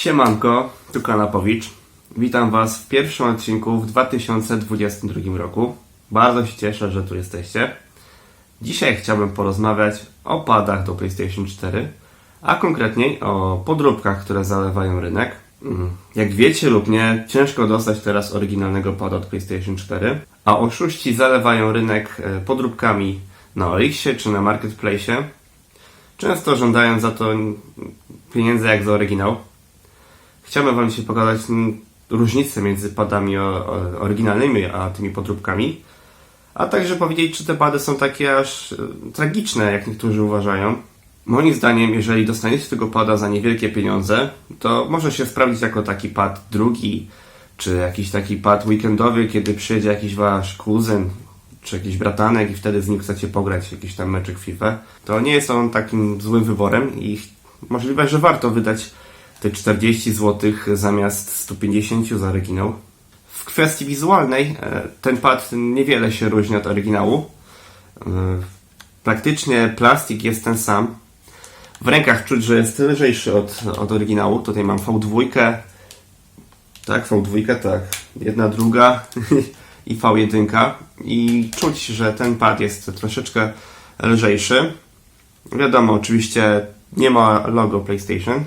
Siemanko, tu Kanapowicz. Witam Was w pierwszym odcinku w 2022 roku. Bardzo się cieszę, że tu jesteście. Dzisiaj chciałbym porozmawiać o padach do PlayStation 4, a konkretniej o podróbkach, które zalewają rynek. Mm, Jak wiecie lub nie, ciężko dostać teraz oryginalnego pada od PlayStation 4, a oszuści zalewają rynek e, podróbkami na Orixie czy na Marketplace, często żądając za to pieniędzy jak za oryginał. Chciałbym Wam dzisiaj pokazać różnicę między padami oryginalnymi a tymi podróbkami, a także powiedzieć, czy te pady są takie aż e, tragiczne, jak niektórzy uważają. Moim zdaniem, jeżeli dostaniecie tego pada za niewielkie pieniądze, to może się sprawdzić jako taki pad drugi, czy jakiś taki pad weekendowy, kiedy przyjedzie jakiś wasz kuzyn, czy jakiś bratanek i wtedy z nim chcecie pograć jakiś tam meczek FIFA. To nie jest on takim złym wyborem i możliwe, że warto wydać te 40 zł zamiast 150 za oryginał. W kwestii wizualnej e, ten pad niewiele się różni od oryginału. E, Praktycznie plastik jest ten sam. W rękach czuć, że jest lżejszy od, od oryginału. Tutaj mam V2. Tak, V2, tak. Jedna, druga i V1. I czuć, że ten pad jest troszeczkę lżejszy. Wiadomo, oczywiście nie ma logo PlayStation.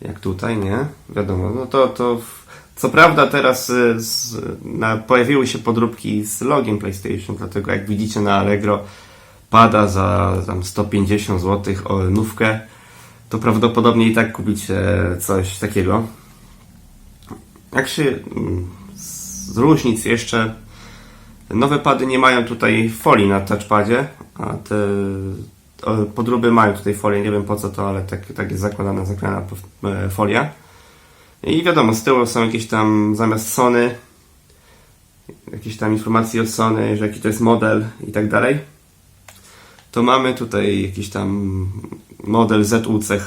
Jak tutaj, nie? Wiadomo, no to, to w- co prawda teraz y, z, na, pojawiły się podróbki z logiem PlayStation, dlatego jak widzicie na Allegro pada za tam 150 zł o nówkę, to prawdopodobnie i tak kupicie coś takiego. Jak się mm, z różnic jeszcze nowe pady nie mają tutaj folii na touchpadzie, a te podróby mają tutaj folię, nie wiem po co to, ale tak, tak jest zakładana, zaklejana e, folia. I wiadomo, z tyłu są jakieś tam zamiast Sony, jakieś tam informacje od Sony, że jaki to jest model i tak dalej. To mamy tutaj jakiś tam model ZUCH,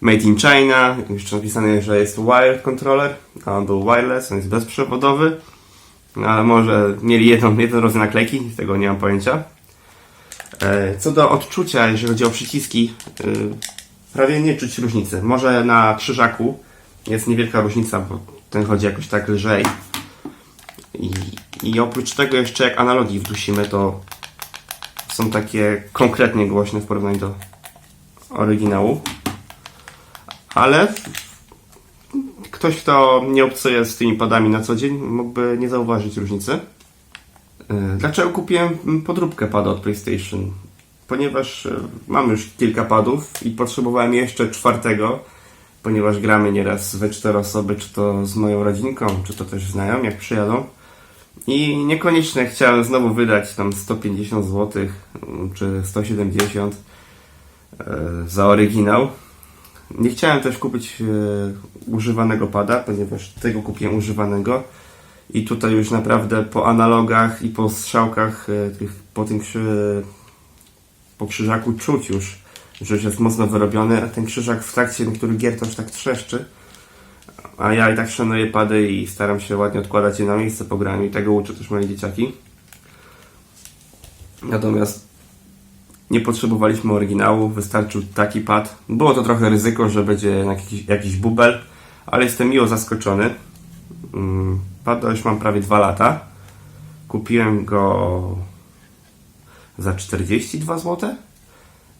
Made in China, jeszcze napisane, że jest wired controller, a on był wireless, on jest bezprzewodowy. Ale może mieli jedną, jeden rodzaj naklejki, tego nie mam pojęcia. E, Co do odczucia, jeżeli chodzi o przyciski, y, prawie nie czuć różnicy. Może na krzyżaku jest niewielka różnica, bo ten chodzi jakoś tak lżej. I, I oprócz tego jeszcze jak analogii wdusimy, to są takie konkretnie głośne w porównaniu do oryginału. Ale ktoś, kto nie obcuje z tymi padami na co dzień, mógłby nie zauważyć różnicy. E, Dlaczego kupiłem podróbkę pada od PlayStation? Ponieważ e, mam już kilka padów i potrzebowałem jeszcze czwartego, ponieważ gramy nieraz we cztery osoby, czy to z moją rodzinką, czy to też znajom, jak przyjadą. I niekoniecznie chciałem znowu wydać tam 150 zł, mm, czy 170 e, za oryginał. Nie chciałem też kupić używanego pada, ponieważ tego kupiłem używanego. I tutaj już naprawdę po analogach i po strzałkach e, tych, po tym krzy, po krzyżaku czuć już, że już jest mocno wyrobiony, a ten krzyżak w trakcie niektórych gier to już tak trzeszczy. A ja i tak szanuję pady i staram się ładnie odkładać je na miejsce po graniu i tego uczę też moje dzieciaki. Natomiast nie potrzebowaliśmy oryginału, wystarczył taki pad. Było to trochę ryzyko, że będzie jakiś, jakiś bubel, ale jestem miło zaskoczony. Mm, Pada już mam prawie 2 lata. Kupiłem go za 42 zł.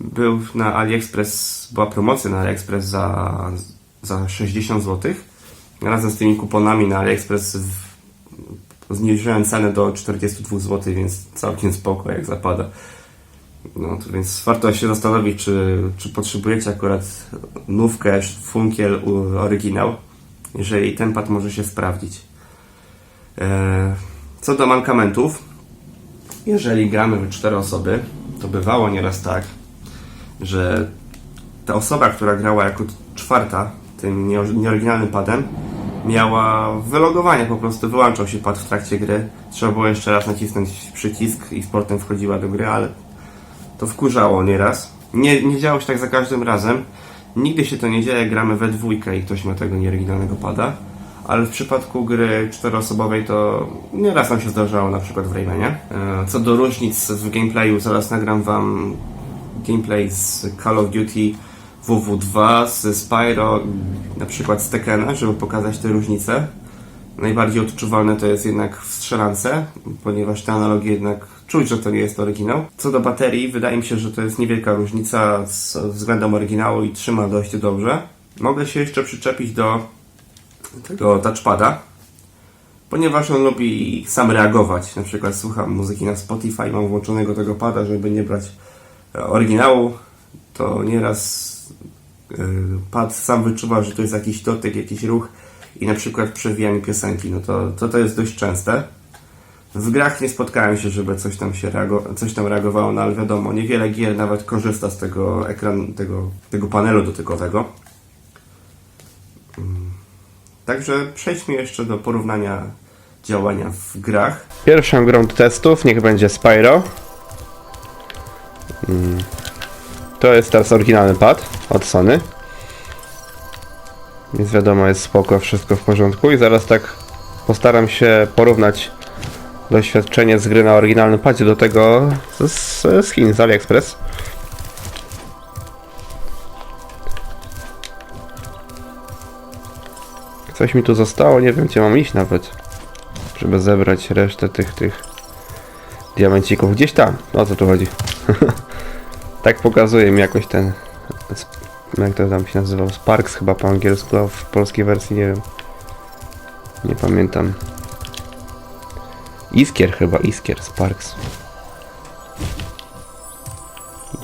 Był na AliExpress, była promocja na AliExpress za, za 60 zł. Razem z tymi kuponami na AliExpress w, zniżyłem cenę do 42 zł, więc całkiem spoko jak zapada. No to więc warto się zastanowić, czy, czy potrzebujecie akurat nówkę, funkiel, oryginał, jeżeli ten pad może się sprawdzić. E, Co do mankamentów, jeżeli gramy we cztery osoby, to bywało nieraz tak, że ta osoba, która grała jako czwarta tym nie- nieoryginalnym padem, miała wylogowanie, po prostu wyłączał się pad w trakcie gry. Trzeba było jeszcze raz nacisnąć przycisk i z portem wchodziła do gry, ale to wkurzało nieraz. Nie, nie działo się tak za każdym razem. Nigdy się to nie dzieje, gramy we dwójkę i ktoś ma tego nieoryginalnego pada. Ale w przypadku gry czteroosobowej to nieraz nam się zdarzało, na przykład w Raymanie. E, Co do różnic w gameplayu, zaraz nagram wam gameplay z Call of Duty WW2, z Spyro, na przykład z Tekena, żeby pokazać te różnice. Najbardziej odczuwalne to jest jednak w strzelance, ponieważ te analogie jednak czuć, że to nie jest oryginał. Co do baterii, wydaje mi się, że to jest niewielka różnica z względem oryginału i trzyma dość dobrze. Mogę się jeszcze przyczepić do tego touchpada, ponieważ on lubi sam reagować. Na przykład słucham muzyki na Spotify, mam włączonego tego pada, żeby nie brać e, oryginału, to nieraz e, pad sam wyczuwa, że to jest jakiś dotyk, jakiś ruch i na przykład przewija mi piosenki. No to, to to jest dość częste. W grach nie spotkałem się, żeby coś tam się reago- coś tam reagowało, no ale wiadomo, niewiele gier nawet korzysta z tego ekran, tego, tego panelu dotykowego. Także przejdźmy jeszcze do porównania działania w grach. Pierwszą grą testów niech będzie Spyro. Mm. To jest teraz oryginalny pad od Sony. Więc wiadomo, jest spoko, wszystko w porządku i zaraz tak postaram się porównać doświadczenie z gry na oryginalnym padzie do tego z, z Chin, z AliExpress. Coś mi tu zostało, nie wiem gdzie mam iść nawet. Żeby zebrać resztę tych, tych diamencików. Gdzieś tam, o co tu chodzi. tak pokazuje mi jakoś ten... Jak to tam się nazywał? Sparks chyba po angielsku, a w polskiej wersji nie wiem. Nie pamiętam. Iskier chyba, Iskier, Sparks.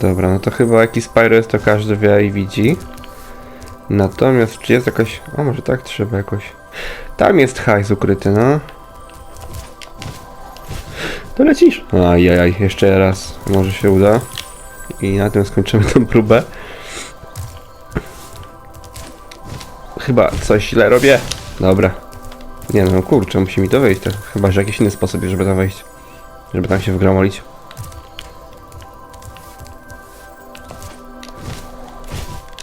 Dobra, no to chyba jaki Spyro jest to każdy wie i widzi. Natomiast czy jest jakaś... A może tak trzeba jakoś... Tam jest hajs ukryty, no. To lecisz. Ajajaj, jeszcze raz. Może się uda. I na tym skończymy tę próbę. Chyba coś źle robię. Dobra. Nie no, kurczę, musi mi to wyjść. To chyba, że jakiś inny sposób żeby tam wejść. Żeby tam się wgramolić.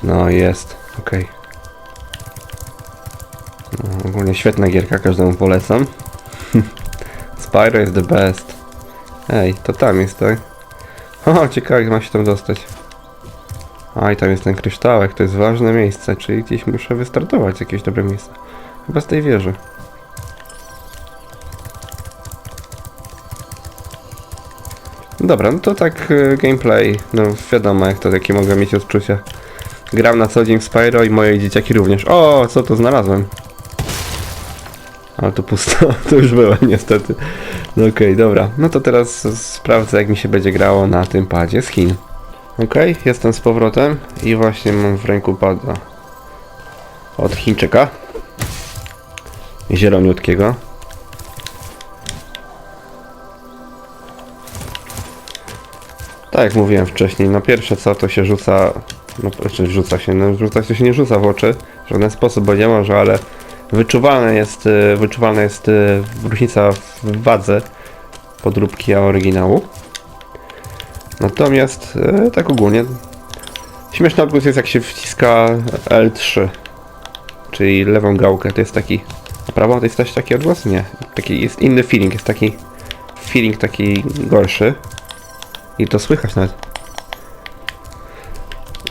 No, jest. Okej. No, ogólnie świetna gierka, każdemu polecam. Spyro jest the best. Ej, to tam jest, tak? O, ciekawe, jak ma się tam dostać. A, i tam jest ten kryształek, to jest ważne miejsce, czyli gdzieś muszę wystartować jakieś dobre miejsce. Chyba z tej wieży. Dobra, no to tak e, gameplay, no wiadomo jak to, jakie mogę mieć odczucia. Gram na co dzień w Spyro i moje dzieciaki również. O, co tu znalazłem? Ale to pusto, to już byłem niestety. No okej, dobra. No to teraz sprawdzę jak mi się będzie grało na tym padzie z Chin. Okej, jestem z powrotem i właśnie mam w ręku pada od Chińczyka. Zieloniutkiego. Tak jak mówiłem wcześniej, no pierwsze co to się rzuca, no znaczy rzuca się, no rzucać to się nie rzuca w oczy w żaden sposób, bo nie może, ale jest, y, wyczuwalna jest y, różnica w wadze podróbki a oryginału. Natomiast y, tak ogólnie śmieszny odgłos jest jak się wciska L3, czyli lewą gałkę, to jest taki, a prawą to jest też taki odgłos? Nie, taki jest inny feeling, jest taki feeling taki gorszy. I to słychać nawet.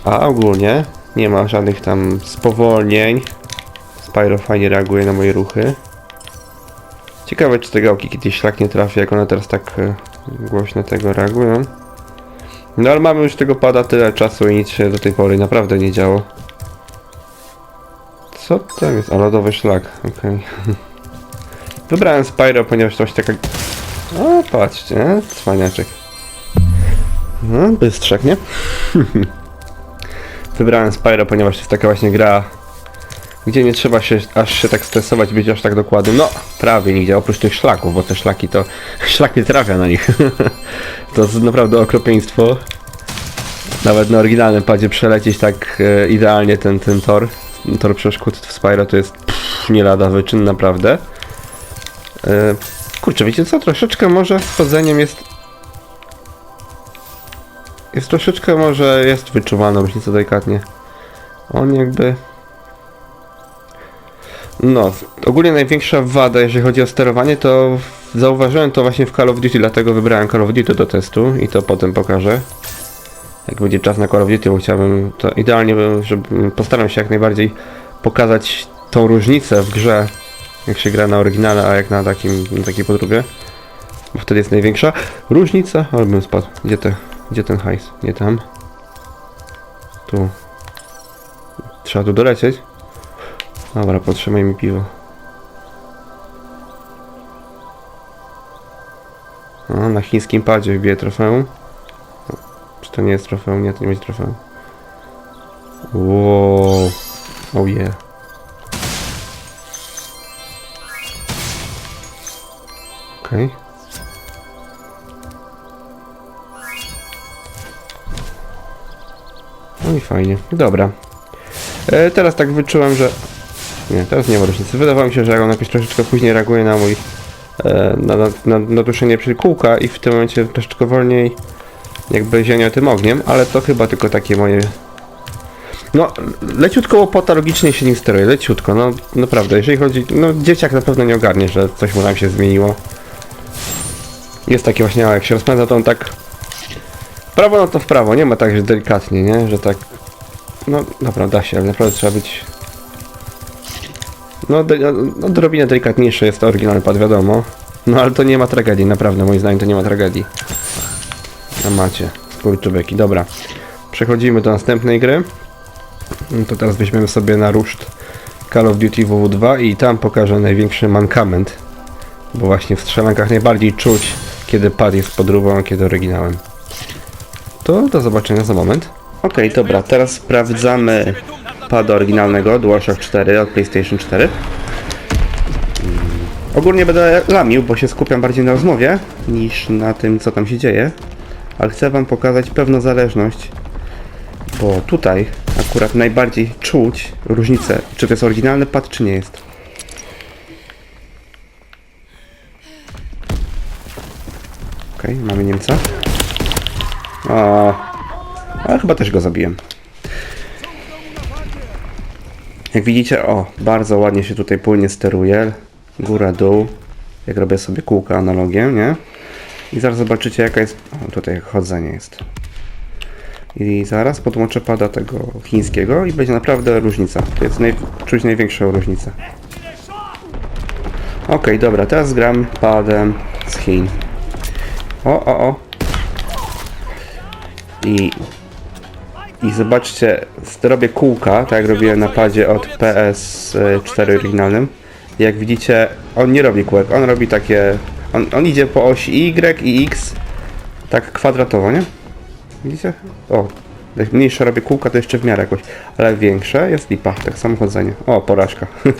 A ogólnie nie ma żadnych tam spowolnień. Spyro fajnie reaguje na moje ruchy. Ciekawe czy te gałki kiedyś szlak nie trafi, jak one teraz tak e, głośno tego reagują. No ale mamy już tego pada tyle czasu i nic się do tej pory naprawdę nie działo. Co tam jest? A lodowy szlak, okej. Wybrałem Spyro, ponieważ to taka... O, patrzcie, cwaniaczek. No, bystrzak, nie? Wybrałem Spyro, ponieważ jest taka właśnie gra, gdzie nie trzeba się aż się tak stresować, być aż tak dokładnym. No, prawie nigdzie, oprócz tych szlaków, bo te szlaki to... Szlak nie trafia na nich. to jest naprawdę okropieństwo. Nawet na oryginalnym padzie przelecieć tak e, idealnie ten, ten tor, tor przeszkód w Spyro to jest pff, nie lada wyczyn, naprawdę. E, kurczę, wiecie co, troszeczkę może z jest jest troszeczkę może jest wyczuwalna różnica delikatnie. On jakby... No, ogólnie największa wada, jeżeli chodzi o sterowanie, to zauważyłem to właśnie w Call of Duty, dlatego wybrałem Call of Duty do testu i to potem pokażę. Jak będzie czas na Call of Duty, bo chciałbym to idealnie, żeby postaram się jak najbardziej pokazać tą różnicę w grze, jak się gra na oryginale, a jak na takim, na takiej podróbie. Bo wtedy jest największa różnica. Ale bym spadł. Gdzie, te, gdzie ten hajs? Nie tam. Tu. Trzeba tu dolecieć. Dobra, potrzymaj mi piwo. A, na chińskim padzie wbije trofeum. Czy to nie jest trofeum? Nie, to nie będzie trofeum. Wow. Oh yeah. Okej. No i fajnie. Dobra. E, teraz tak wyczułem, że... Nie, teraz nie ma różnicy. Wydawało mi się, że on jakoś troszeczkę później reaguje na mój... E, na, na, na, na duszenie przy kółka i w tym momencie troszeczkę wolniej jakby zienia tym ogniem, ale to chyba tylko takie moje... No, leciutko łopota logicznie się nim steruje, leciutko, no naprawdę, jeżeli chodzi... No, dzieciak na pewno nie ogarnie, że coś mu tam się zmieniło. Jest takie właśnie, jak się rozpędza, to on tak... Prawo, no to w prawo, nie ma tak, że delikatnie, nie? Że tak... No, dobra, da się, ale naprawdę trzeba być... No, de, no odrobinę delikatniejszy jest oryginalny pad, wiadomo. No, ale to nie ma tragedii, naprawdę, moim zdaniem to nie ma tragedii. A macie, kurczubeki, dobra. Przechodzimy do następnej gry. No To teraz weźmiemy sobie na ruszt Call of Duty WW2 i tam pokażę największy mankament. Bo właśnie w strzelankach najbardziej czuć, kiedy pad jest podróbą, a kiedy oryginałem. To do zobaczenia za moment. Okej, dobra, teraz sprawdzamy pada oryginalnego DualShock 4 od PlayStation 4. Mm, Ogólnie będę lamił, bo się skupiam bardziej na rozmowie niż na tym, co tam się dzieje. Ale chcę Wam pokazać pewną zależność, bo tutaj akurat najbardziej czuć różnicę, czy to jest oryginalny pad, czy nie jest. Okej, mamy Niemca. O, ale chyba też go zabiłem. Jak widzicie, o, bardzo ładnie się tutaj płynnie steruje. Góra, dół. Jak robię sobie kółka analogiem, nie? I zaraz zobaczycie jaka jest... O, tutaj chodzenie jest. I zaraz podłączę pada tego chińskiego i będzie naprawdę różnica. To jest naj... czuć największą różnicę. Okej, dobra, teraz gram padem z Chin. O, o, o. I i zobaczcie, robię kółka, tak jak robiłem na padzie od PS4 oryginalnym. Jak widzicie, on nie robi kółek, on robi takie... On, on idzie po osi Y i X, tak kwadratowo, nie? Widzicie? O, jak mniejsze robię kółka, to jeszcze w miarę jakoś, ale większe jest lipa, tak samo chodzenie. O, porażka.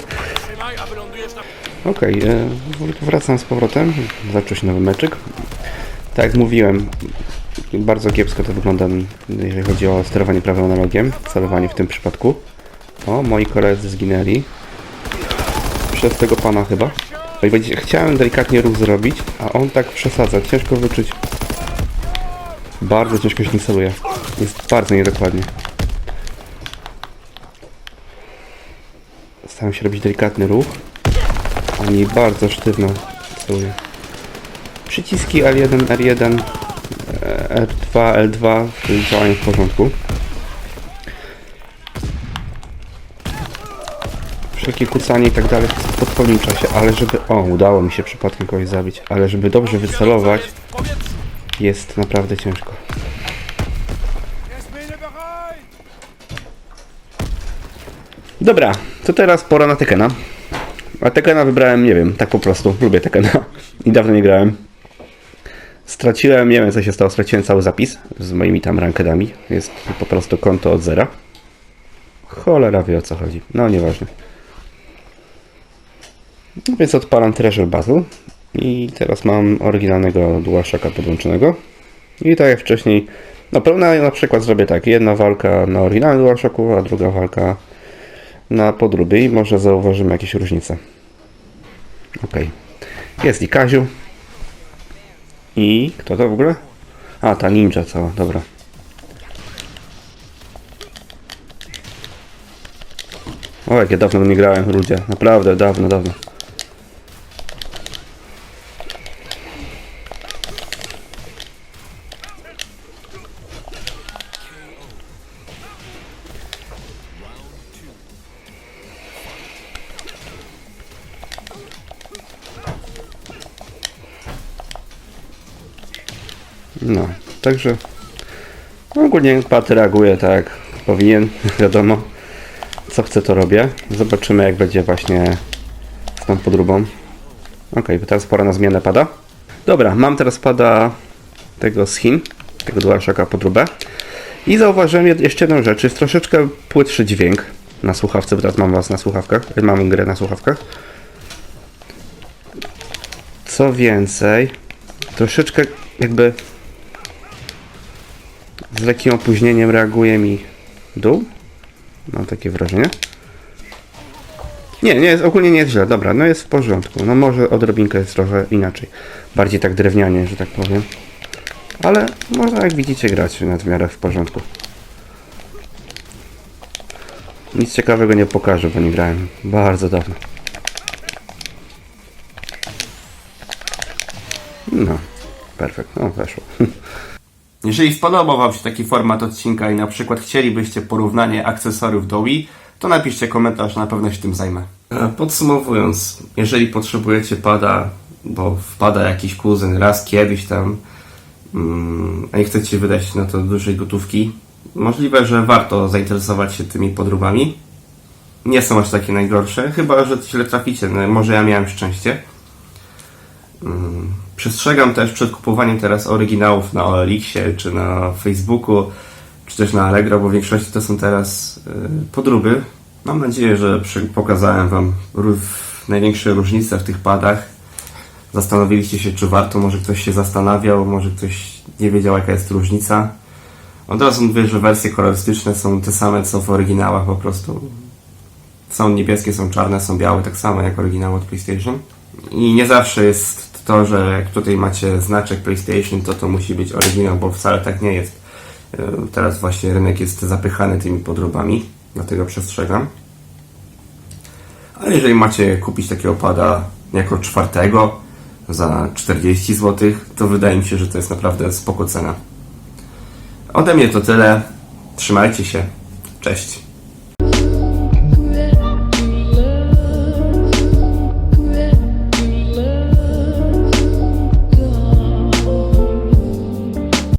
Okej, okay, wracam z powrotem, zaczął się nowy meczyk. Tak jak mówiłem, bardzo kiepsko to wygląda, jeżeli chodzi o sterowanie prawym analogiem, celowanie w tym przypadku. O, moi koledzy zginęli. Przez tego pana chyba. No chciałem delikatnie ruch zrobić, a on tak przesadza. Ciężko wyczuć. Bardzo ciężko się nie celuje. Jest bardzo niedokładnie. Staram się robić delikatny ruch. A mi bardzo sztywno celuje. Przyciski L1, R1, R2, L2 działają w porządku. Wszelkie kucanie i tak dalej w odpowiednim czasie, ale żeby... O, udało mi się przypadkiem kogoś zabić, ale żeby dobrze wycelować jest naprawdę ciężko. Dobra, to teraz pora na Tekena. A Tekena wybrałem, nie wiem, tak po prostu. Lubię Tekena. I dawno nie grałem. Straciłem, nie wiem co się stało, straciłem cały zapis z moimi tam rankedami. Jest po prostu konto od zera. Cholera wie o co chodzi. No nieważne. No więc odpalam Treasure Battle. I teraz mam oryginalnego DualShocka podłączonego. I tak jak wcześniej, no pełna na przykład zrobię tak. Jedna walka na oryginalnym DualShocku, a druga walka na podróbie i może zauważymy jakieś różnice. Ok. Jest i Kaziu. I kto to w ogóle? A, ta ninja cała, dobra. O, jak ja dawno nie grałem, ludzie. Naprawdę, dawno, dawno. No, także ogólnie pad reaguje tak jak powinien, wiadomo. Co chcę to robię. Zobaczymy jak będzie właśnie z tą podróbą. Ok, teraz pora na zmianę pada. Dobra, mam teraz pada tego z Chin, tego DualShocka podróbę. I zauważyłem jeszcze jedną rzecz, jest troszeczkę płytszy dźwięk na słuchawce, bo teraz mam was na słuchawkach, mam grę na słuchawkach. Co więcej, troszeczkę jakby z lekkim opóźnieniem reaguje mi dół. Mam takie wrażenie. Nie, nie jest, ogólnie nie jest źle, dobra, no jest w porządku. No może odrobinkę jest trochę inaczej. Bardziej tak drewnianie, że tak powiem. Ale można jak widzicie grać nad w miarę w porządku. Nic ciekawego nie pokażę, bo nie grałem bardzo dawno. No, perfekt, no weszło. Jeżeli spodobał Wam się taki format odcinka i na przykład chcielibyście porównanie akcesoriów do Wii, to napiszcie komentarz, na pewno się tym zajmę. Podsumowując, jeżeli potrzebujecie pada, bo wpada jakiś kuzyn raz kiedyś tam, mm, a nie chcecie wydać na to dużej gotówki, możliwe, że warto zainteresować się tymi podróbami. Nie są aż takie najgorsze, chyba że źle traficie. No, może ja miałem szczęście. Mm, Przestrzegam też przed kupowaniem teraz oryginałów na OLX-ie, czy na Facebooku, czy też na Allegro, bo w większości to są teraz y, podróby. Mam nadzieję, że pokazałem Wam największe różnice w tych padach. Zastanowiliście się, czy warto, może ktoś się zastanawiał, może ktoś nie wiedział, jaka jest różnica. Od razu mówię, że wersje kolorystyczne są te same, co w oryginałach, po prostu są niebieskie, są czarne, są białe, tak samo jak oryginał od PlayStation. I nie zawsze jest to, że jak tutaj macie znaczek PlayStation, to to musi być oryginał, bo wcale tak nie jest. E, Teraz właśnie rynek jest zapychany tymi podróbami, dlatego przestrzegam. Ale jeżeli macie kupić takiego pada jako czwartego za 40 zł, to wydaje mi się, że to jest naprawdę spoko cena. Ode mnie to tyle. Trzymajcie się. Cześć.